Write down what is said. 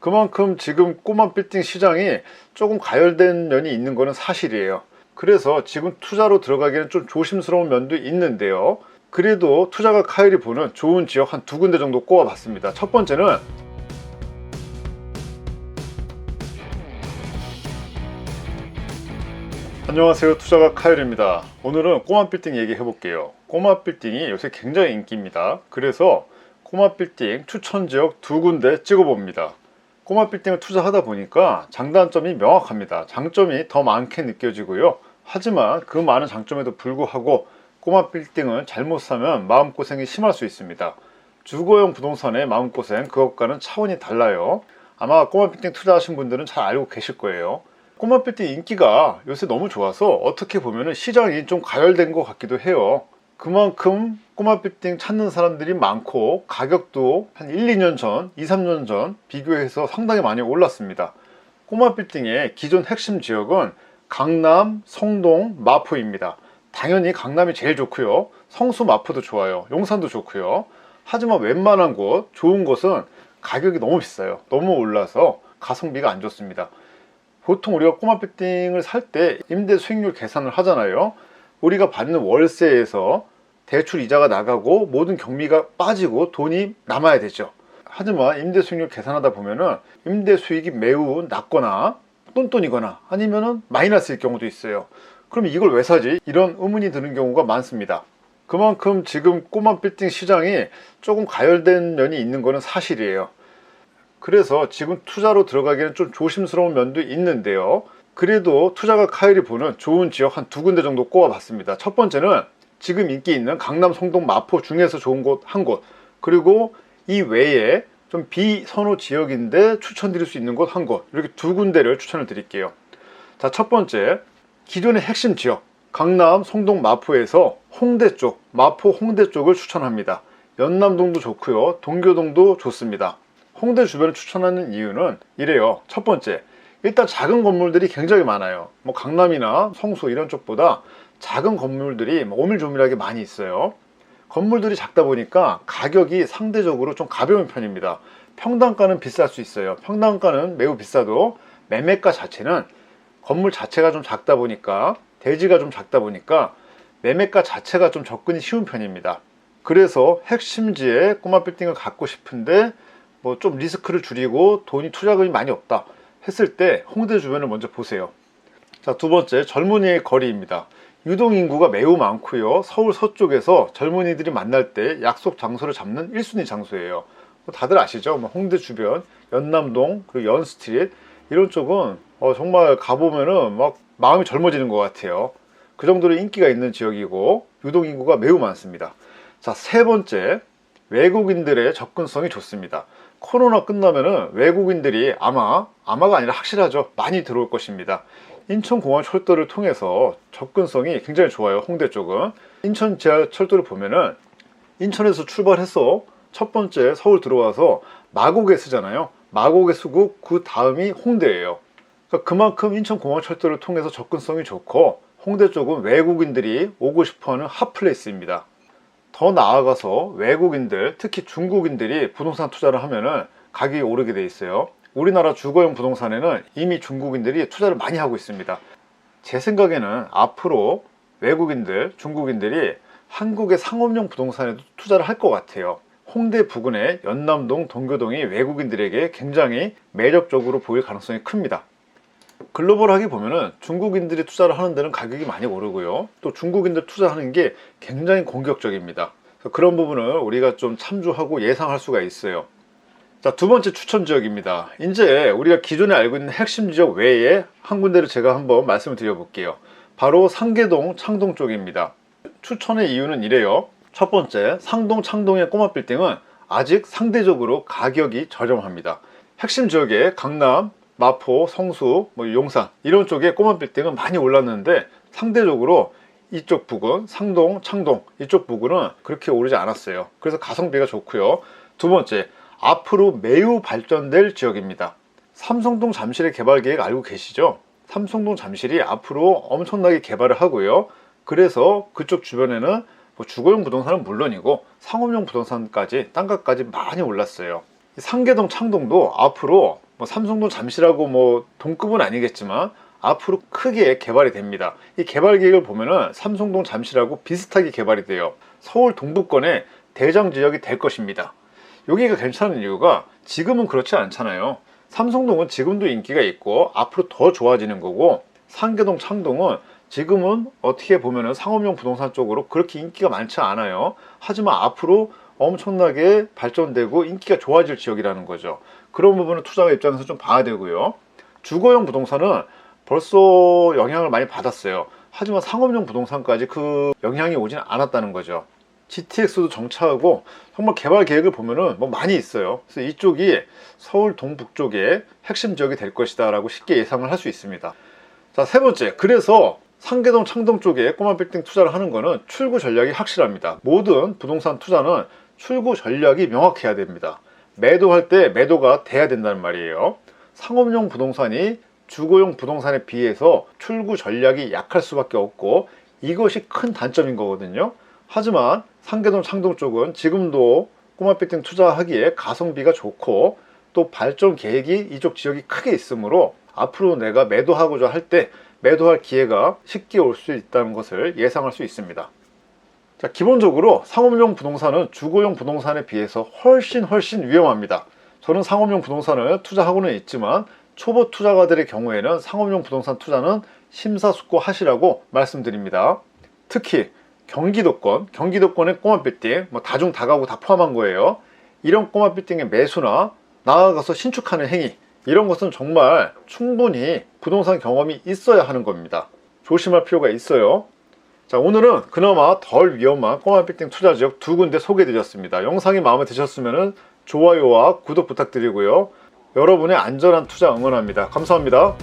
그만큼 지금 꼬마 빌딩 시장이 조금 가열된 면이 있는 것은 사실이에요. 그래서 지금 투자로 들어가기에는 좀 조심스러운 면도 있는데요. 그래도 투자가 카일이 보는 좋은 지역 한 두 군데 정도 꼽아봤습니다. 첫 번째는 안녕하세요. 투자가 카일입니다. 오늘은 꼬마 빌딩 얘기해 볼게요. 꼬마 빌딩이 요새 굉장히 인기입니다. 그래서 꼬마 빌딩 추천 지역 두 군데 찍어 봅니다. 꼬마 빌딩을 투자하다 보니까 장단점이 명확합니다. 장점이 더 많게 느껴지고요. 하지만 그 많은 장점에도 불구하고 꼬마 빌딩을 잘못 사면 마음고생이 심할 수 있습니다. 주거용 부동산의 마음고생 그것과는 차원이 달라요. 아마 꼬마 빌딩 투자하신 분들은 잘 알고 계실 거예요. 꼬마 빌딩 인기가 요새 너무 좋아서 어떻게 보면 시장이 좀 가열된 것 같기도 해요. 그만큼 꼬마 빌딩 찾는 사람들이 많고 가격도 한 1, 2년 전, 2, 3년 전 비교해서 상당히 많이 올랐습니다. 꼬마 빌딩의 기존 핵심 지역은 강남, 성동, 마포입니다. 당연히 강남이 제일 좋고요. 성수, 마포도 좋아요. 용산도 좋고요. 하지만 웬만한 곳, 좋은 곳은 가격이 너무 비싸요. 너무 올라서 가성비가 안 좋습니다. 보통 우리가 꼬마 빌딩을 살 때 임대 수익률 계산을 하잖아요. 우리가 받는 월세에서 대출 이자가 나가고 모든 경비가 빠지고 돈이 남아야 되죠. 하지만 임대 수익률 계산하다 보면은 임대 수익이 매우 낮거나 똔똔이거나 아니면은 마이너스일 경우도 있어요. 그럼 이걸 왜 사지? 이런 의문이 드는 경우가 많습니다. 그만큼 지금 꼬마 빌딩 시장이 조금 가열된 면이 있는 것은 사실이에요. 그래서 지금 투자로 들어가기에는 좀 조심스러운 면도 있는데요. 그래도 투자가 카일이 보는 좋은 지역 한 두 군데 정도 꼽아봤습니다. 첫 번째는 지금 인기 있는 강남, 성동, 마포 중에서 좋은 곳 한 곳, 그리고 이 외에 좀 비선호 지역인데 추천드릴 수 있는 곳 한 곳, 이렇게 두 군데를 추천을 드릴게요. 자, 첫 번째, 기존의 핵심 지역, 강남, 성동, 마포에서 홍대 쪽, 마포 홍대 쪽을 추천합니다. 연남동도 좋고요, 동교동도 좋습니다. 홍대 주변을 추천하는 이유는 이래요. 첫 번째, 일단 작은 건물들이 굉장히 많아요. 뭐 강남이나 성수 이런 쪽보다 작은 건물들이 뭐 오밀조밀하게 많이 있어요. 건물들이 작다 보니까 가격이 상대적으로 좀 가벼운 편입니다. 평당가는 비쌀 수 있어요. 평당가는 매우 비싸도 매매가 자체는 건물 자체가 좀 작다 보니까 대지가 좀 작다 보니까 매매가 자체가 좀 접근이 쉬운 편입니다. 그래서 핵심지에 꼬마 빌딩을 갖고 싶은데 뭐 좀 리스크를 줄이고 돈이 투자금이 많이 없다 했을 때 홍대 주변을 먼저 보세요. 자, 두 번째 젊은이의 거리입니다. 유동 인구가 매우 많고요. 서울 서쪽에서 젊은이들이 만날 때 약속 장소를 잡는 1순위 장소예요. 뭐 다들 아시죠? 뭐 홍대 주변, 연남동, 그리고 연스트릿 이런 쪽은 어, 정말 가보면은 막 마음이 젊어지는 것 같아요. 그 정도로 인기가 있는 지역이고 유동 인구가 매우 많습니다. 자, 세 번째 외국인들의 접근성이 좋습니다. 코로나 끝나면은 외국인들이 아마 아마가 아니라 확실하죠. 많이 들어올 것입니다. 인천공항 철도를 통해서 접근성이 굉장히 좋아요. 홍대 쪽은 인천 지하철도를 보면은 인천에서 출발해서 첫 번째 서울 들어와서 마곡에 쓰잖아요. 마곡에 쓰고 그 다음이 홍대예요. 그러니까 그만큼 인천공항 철도를 통해서 접근성이 좋고 홍대 쪽은 외국인들이 오고 싶어하는 핫플레이스입니다. 더 나아가서 외국인들, 특히 중국인들이 부동산 투자를 하면은 가격이 오르게 돼 있어요. 우리나라 주거용 부동산에는 이미 중국인들이 투자를 많이 하고 있습니다. 제 생각에는 앞으로 외국인들, 중국인들이 한국의 상업용 부동산에도 투자를 할 것 같아요. 홍대 부근의 연남동, 동교동이 외국인들에게 굉장히 매력적으로 보일 가능성이 큽니다. 글로벌하게 보면은 중국인들이 투자를 하는 데는 가격이 많이 오르고요. 또 중국인들 투자하는 게 굉장히 공격적입니다. 그런 부분을 우리가 좀 참조하고 예상할 수가 있어요. 자, 두 번째 추천 지역입니다. 이제 우리가 기존에 알고 있는 핵심 지역 외에 한 군데를 제가 한번 말씀을 드려볼게요. 바로 상계동, 창동 쪽입니다. 추천의 이유는 이래요. 첫 번째, 상동, 창동의 꼬마 빌딩은 아직 상대적으로 가격이 저렴합니다. 핵심 지역에 강남, 마포, 성수, 뭐 용산 이런 쪽에 꼬마 빌딩은 많이 올랐는데 상대적으로 이쪽 부근, 상동, 창동 이쪽 부근은 그렇게 오르지 않았어요. 그래서 가성비가 좋고요. 두 번째, 앞으로 매우 발전될 지역입니다. 삼성동 잠실의 개발 계획 알고 계시죠? 삼성동 잠실이 앞으로 엄청나게 개발을 하고요. 그래서 그쪽 주변에는 뭐 주거용 부동산은 물론이고 상업용 부동산까지 땅값까지 많이 올랐어요. 상계동 창동도 앞으로 뭐 삼성도 잠시라고 뭐 동급은 아니겠지만 앞으로 크게 개발이 됩니다. 이 개발 계획을 보면은 삼성동 잠시라고 비슷하게 개발이 돼요. 서울 동부권의 대장 지역이 될 것입니다. 여기가 괜찮은 이유가 지금은 그렇지 않잖아요. 삼성동은 지금도 인기가 있고 앞으로 더 좋아지는 거고 상계동, 창동은 지금은 어떻게 보면은 상업용 부동산 쪽으로 그렇게 인기가 많지 않아요. 하지만 앞으로 엄청나게 발전되고 인기가 좋아질 지역이라는 거죠. 그런 부분을 투자자 입장에서 좀 봐야 되고요. 주거용 부동산은 벌써 영향을 많이 받았어요. 하지만 상업용 부동산까지 그 영향이 오진 않았다는 거죠. GTX도 정차하고 정말 개발 계획을 보면은 뭐 많이 있어요. 그래서 이쪽이 서울 동북쪽의 핵심 지역이 될 것이다라고 쉽게 예상을 할 수 있습니다. 자, 세 번째. 그래서 상계동, 창동 쪽에 꼬마 빌딩 투자를 하는 거는 출구 전략이 확실합니다. 모든 부동산 투자는 출구 전략이 명확해야 됩니다. 매도할 때 매도가 돼야 된다는 말이에요. 상업용 부동산이 주거용 부동산에 비해서 출구 전략이 약할 수밖에 없고 이것이 큰 단점인 거거든요. 하지만 상계동 창동 쪽은 지금도 꼬마 빌딩 투자하기에 가성비가 좋고 또 발전 계획이 이쪽 지역이 크게 있으므로 앞으로 내가 매도하고자 할 때 매도할 기회가 쉽게 올 수 있다는 것을 예상할 수 있습니다. 자, 기본적으로 상업용 부동산은 주거용 부동산에 비해서 훨씬 훨씬 위험합니다. 저는 상업용 부동산을 투자하고는 있지만 초보 투자가들의 경우에는 상업용 부동산 투자는 심사숙고 하시라고 말씀드립니다. 특히 경기도권, 경기도권의 꼬마 빌딩, 뭐 다중 다가구 다 포함한 거예요. 이런 꼬마 빌딩의 매수나 나아가서 신축하는 행위, 이런 것은 정말 충분히 부동산 경험이 있어야 하는 겁니다. 조심할 필요가 있어요. 자, 오늘은 그나마 덜 위험한 꼬마 빌딩 투자 지역 두 군데 소개해 드렸습니다. 영상이 마음에 드셨으면 좋아요와 구독 부탁드리고요. 여러분의 안전한 투자 응원합니다. 감사합니다.